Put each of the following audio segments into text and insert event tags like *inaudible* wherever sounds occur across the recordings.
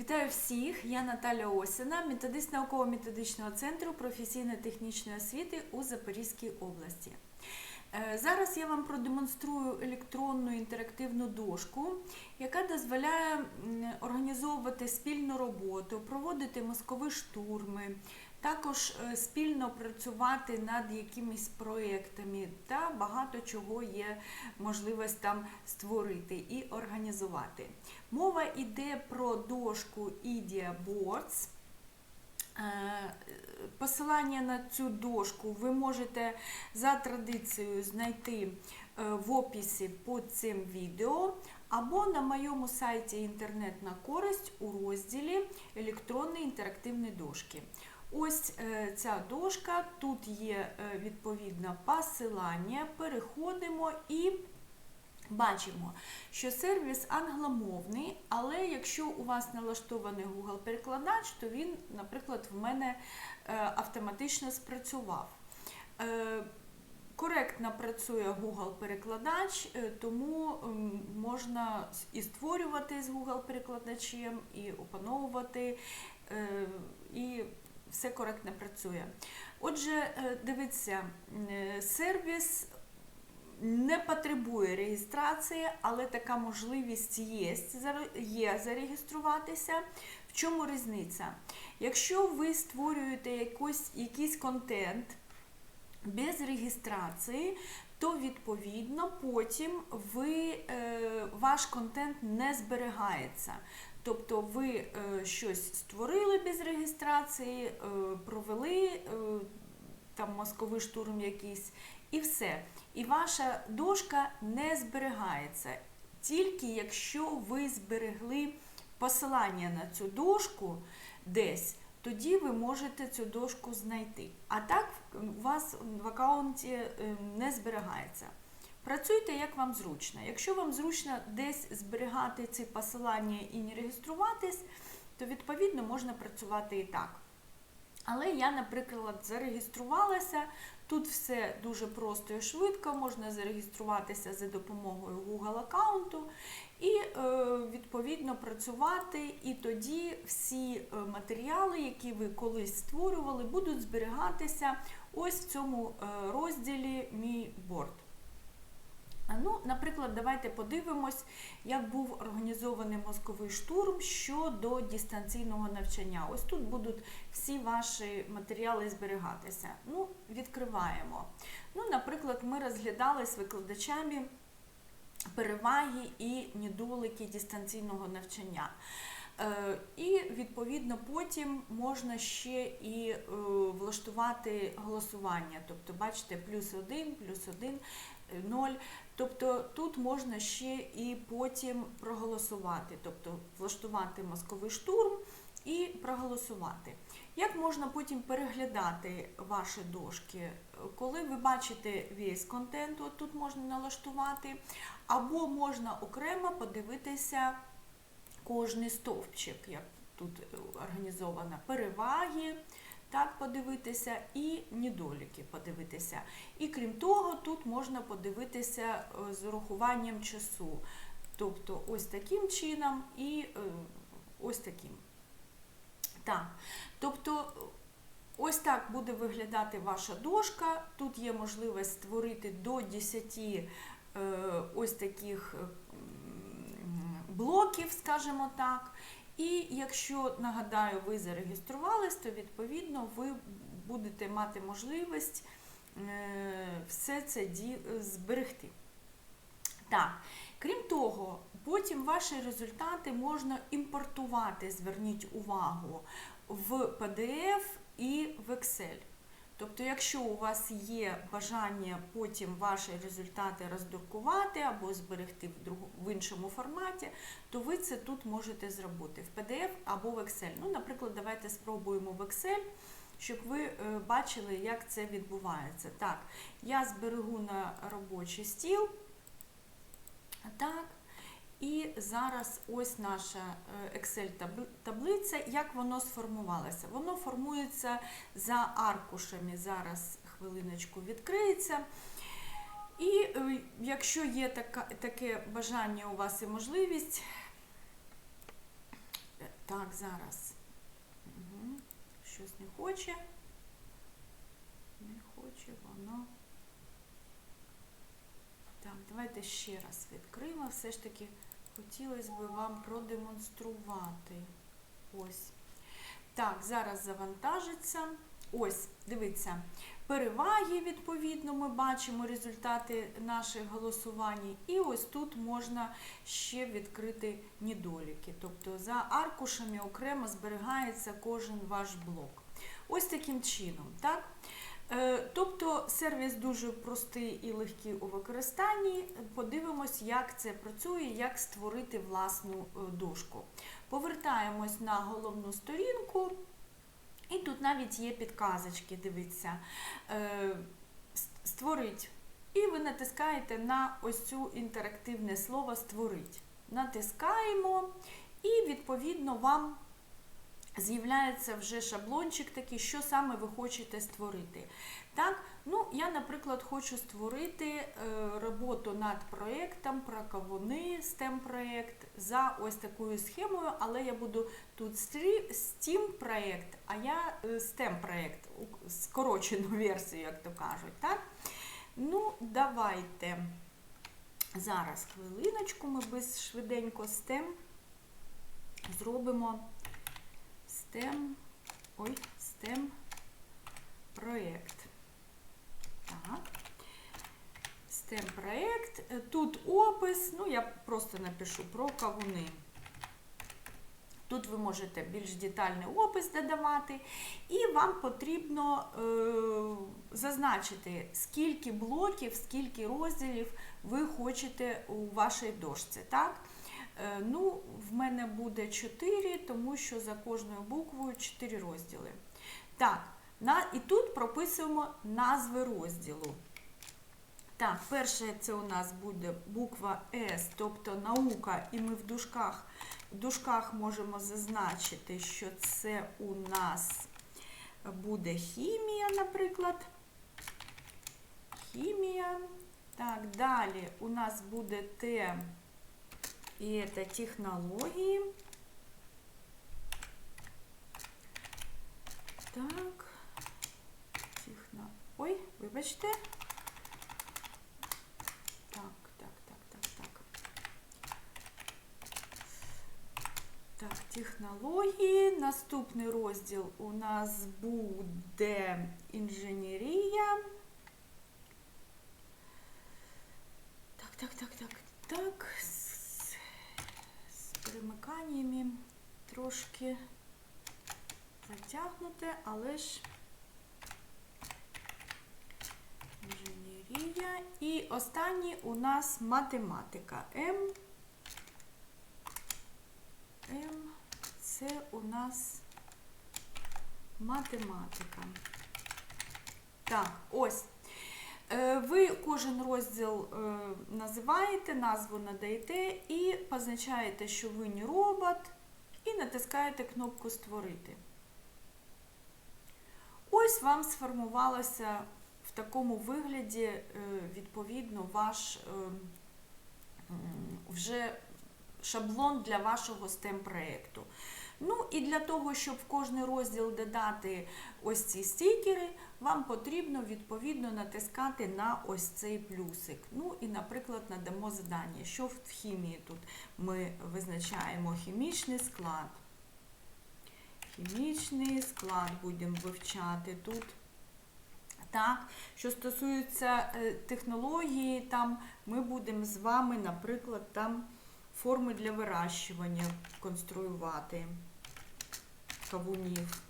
Вітаю всіх! Я Наталя Осіна, методист науково-методичного центру професійно-технічної освіти у Запорізькій області. Е, Зараз я вам продемонструю електронну інтерактивну дошку, яка дозволяє організовувати спільну роботу, проводити мозкові штурми, також е, спільно працювати над якимись проєктами та багато чого є можливість там створити і організувати. Мова йде про дошку Idea Boards. Е, Посилання на цю дошку ви можете за традицією знайти е, в описі під цим відео або на моєму сайті Інтернет на користь у розділі Електронні інтерактивні дошки. Ось е, ця дошка, тут є е, відповідно посилання, переходимо і Бачимо, що сервіс англомовний, але якщо у вас налаштований Google перекладач, то він, наприклад, в мене е, автоматично спрацював. Коректно працює Google перекладач, е, тому можна і створювати з Google перекладачем, і опановувати, і все коректно працює. Отже, е, дивіться, е, сервіс не потребує реєстрації, але така можливість є, є зареєструватися. В чому різниця? Якщо ви створюєте якийсь, якийсь контент без реєстрації, то відповідно потім ви, е, ваш контент не зберігається. Тобто ви е, щось створили без реєстрації, е, провели е, там мозковий штурм якийсь, і все. І ваша дошка не зберігається. Тільки якщо ви зберегли посилання на цю дошку десь, тоді ви можете цю дошку знайти. А так у вас в аккаунті не зберігається. Працюйте як вам зручно. Якщо вам зручно десь зберігати ці посилання і не реєструватись, то відповідно можна працювати і так. Але я, наприклад, зареєструвалася. Тут все дуже просто і швидко. Можна зареєструватися за допомогою Google аккаунту і е, відповідно працювати. І тоді всі е, матеріали, які ви колись створювали, будуть зберігатися ось в цьому е, розділі Мій борт. Ну, наприклад, давайте подивимось, як був організований мозковий штурм щодо дистанційного навчання. Ось тут будуть всі ваші матеріали зберігатися. Ну, відкриваємо. Ну, наприклад, ми розглядали з викладачами переваги і недоліки дистанційного навчання. Е, І відповідно потім можна ще і е, влаштувати голосування. Тобто, бачите, плюс один, плюс один, е, ноль. Тобто тут можна ще і потім проголосувати, тобто влаштувати мозковий штурм і проголосувати. Як можна потім переглядати ваші дошки? Коли ви бачите весь контент, от тут можна налаштувати, або можна окремо подивитися кожний стовпчик, як тут е, організовано переваги, так подивитися, і недоліки подивитися. І крім того, тут можна подивитися е, з урахуванням часу. Тобто ось таким чином і е, ось таким. Так, тобто ось так буде виглядати ваша дошка. Тут є можливість створити до 10 е, ось таких блоків, скажімо так. І якщо, нагадаю, ви зареєструвались, то відповідно ви будете мати можливість е, все це зберегти. Так, крім того, потім ваші результати можна імпортувати, зверніть увагу, в PDF і в Excel. Тобто, якщо у вас є бажання потім ваші результати роздрукувати або зберегти в, друг- в іншому форматі, то ви це тут можете зробити в PDF або в Excel. Ну, наприклад, давайте спробуємо в Excel, щоб ви е, бачили, як це відбувається. Так, я зберегу на робочий стіл. Так. І зараз ось наша е, Excel-таблиця, як воно сформувалося. Воно формується за аркушами. Зараз хвилиночку відкриється. І е, якщо є таке бажання у вас і можливість, Так, зараз. Щось не хоче. Не хоче воно. Так, давайте ще раз відкриємо. Все ж таки хотілося б вам продемонструвати. Ось. Так, зараз завантажиться. Ось, дивіться, переваги, відповідно, ми бачимо результати наших голосувань. І ось тут можна ще відкрити недоліки. Тобто за аркушами окремо зберігається кожен ваш блок. Ось таким чином. так? Е, Тобто сервіс дуже простий і легкий у використанні. Подивимось, як це працює, як створити власну е, дошку. Повертаємось на головну сторінку. І тут навіть є підказочки, дивіться, е, створить. І ви натискаєте на ось цю інтерактивне слово створить. Натискаємо, і відповідно вам з'являється вже шаблончик такий, що саме ви хочете створити. Так, ну я, наприклад, хочу створити е, роботу над проєктом про кавуни, STEM проєкт за ось такою схемою, але я буду тут STEAM проєкт, а я е, STEM проєкт, скорочену *laughs* версію, як то кажуть. Так? Ну, давайте зараз хвилиночку, ми без швиденько STEM зробимо. STEM, ой, STEM проєкт. Так. STEM проєкт. Тут опис, ну я просто напишу про кавуни. Тут ви можете більш детальний опис додавати, і вам потрібно е, зазначити, скільки блоків, скільки розділів ви хочете у вашій дошці. Так? Е, ну, в мене буде 4, тому що за кожною буквою 4 розділи. Так, на, і тут прописуємо назви розділу. Так, перше це у нас буде буква С, тобто наука, і ми в дужках, в дужках можемо зазначити, що це у нас буде хімія, наприклад. Хімія. Так, далі у нас буде Т. И это технологии. Так. Техно... Ой, вибачте. Так, так, так, так, так. Так, технології. Наступний розділ у нас буде інженерія. Так, так, так, так, так Перемиканнями трошки затягнуте, але ж інженерія. І останній у нас математика. М. М. Це у нас математика. Так, ось. Е, ви кожен розділ е, називаєте, назву надаєте і позначаєте, що ви не робот, і натискаєте кнопку Створити. Ось вам сформувалося в такому вигляді, е, відповідно, ваш вже шаблон для вашого STEM проєкту. Ну і для того, щоб в кожний розділ додати ось ці стікери, вам потрібно відповідно натискати на ось цей плюсик. Ну і, наприклад, надамо задання, що в хімії тут ми визначаємо хімічний склад. Хімічний склад будемо вивчати тут. Так, Що стосується е, технології, там ми будемо з вами, наприклад, там форми для вирощування конструювати кавунів.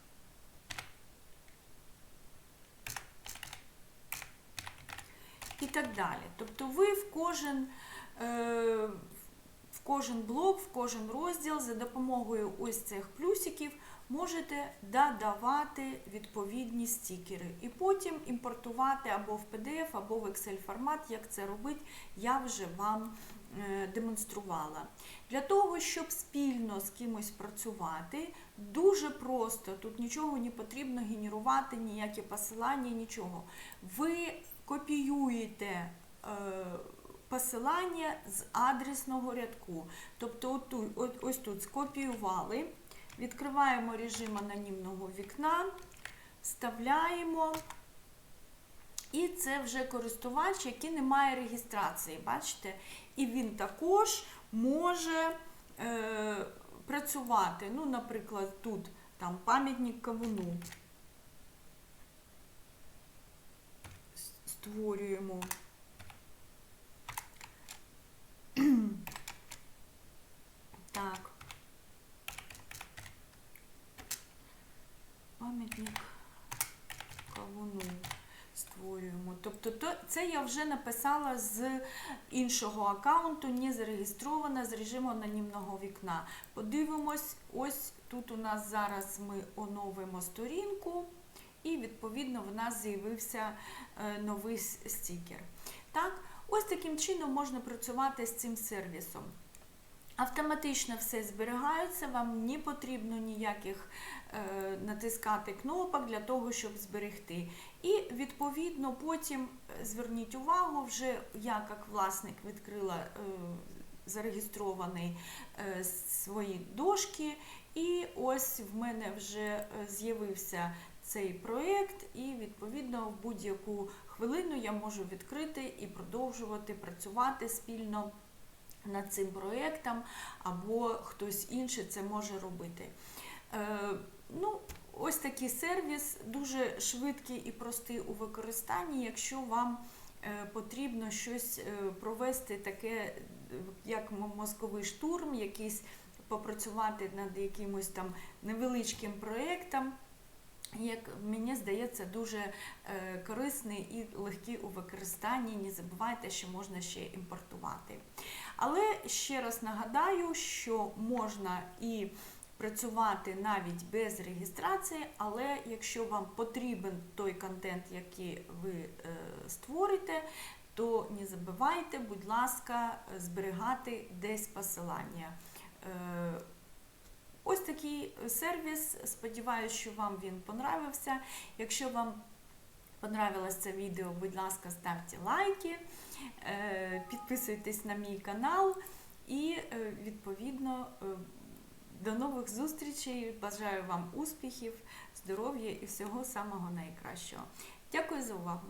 І так далі. Тобто ви в кожен е, в кожен блок, в кожен розділ за допомогою ось цих плюсиків можете додавати відповідні стікери. І потім імпортувати або в PDF, або в Excel формат, як це робить, я вже вам е, демонструвала. Для того, щоб спільно з кимось працювати, дуже просто, тут нічого не потрібно генерувати, ніякі посилання, нічого. Ви копіюєте е, посилання з адресного рядку. Тобто, ось тут скопіювали, Відкриваємо режим анонімного вікна, вставляємо. І це вже користувач, який не має реєстрації, бачите? І він також може е, працювати. Ну, наприклад, тут там пам'ятник кавуну. Створюємо. *clears throat* Так. Пам'ятник кавуну створюємо. Тобто то, це я вже написала з іншого аккаунту, не зареєстрована з режиму анонімного вікна. Подивимось, ось тут у нас зараз ми оновимо сторінку, і відповідно в нас з'явився е, новий стікер. Так, ось таким чином можна працювати з цим сервісом. Автоматично все зберігається, вам не потрібно ніяких е, натискати кнопок для того, щоб зберегти. І відповідно потім е, зверніть увагу, вже я як власник відкрила е, зареєстрований е, свої дошки, і ось в мене вже е, з'явився цей проєкт, і відповідно в будь-яку хвилину я можу відкрити і продовжувати працювати спільно над цим проєктом, або хтось інший це може робити. Е, ну, ось такий сервіс дуже швидкий і простий у використанні, якщо вам е, потрібно щось е, провести таке, як мозковий штурм, якийсь попрацювати над якимось там невеличким проєктом. Як мені здається, дуже е, корисний і легкий у використанні. Не забувайте, що можна ще імпортувати. Але ще раз нагадаю, що можна і працювати навіть без реєстрації, але якщо вам потрібен той контент, який ви е, створите, то не забувайте, будь ласка, зберігати десь посилання. Е, Ось такий сервіс. Сподіваюся, що вам він понравився. Якщо вам понравилось це відео, будь ласка, ставте лайки, е, підписуйтесь на мій канал і е, відповідно е, до нових зустрічей. Бажаю вам успіхів, здоров'я і всього самого найкращого. Дякую за увагу!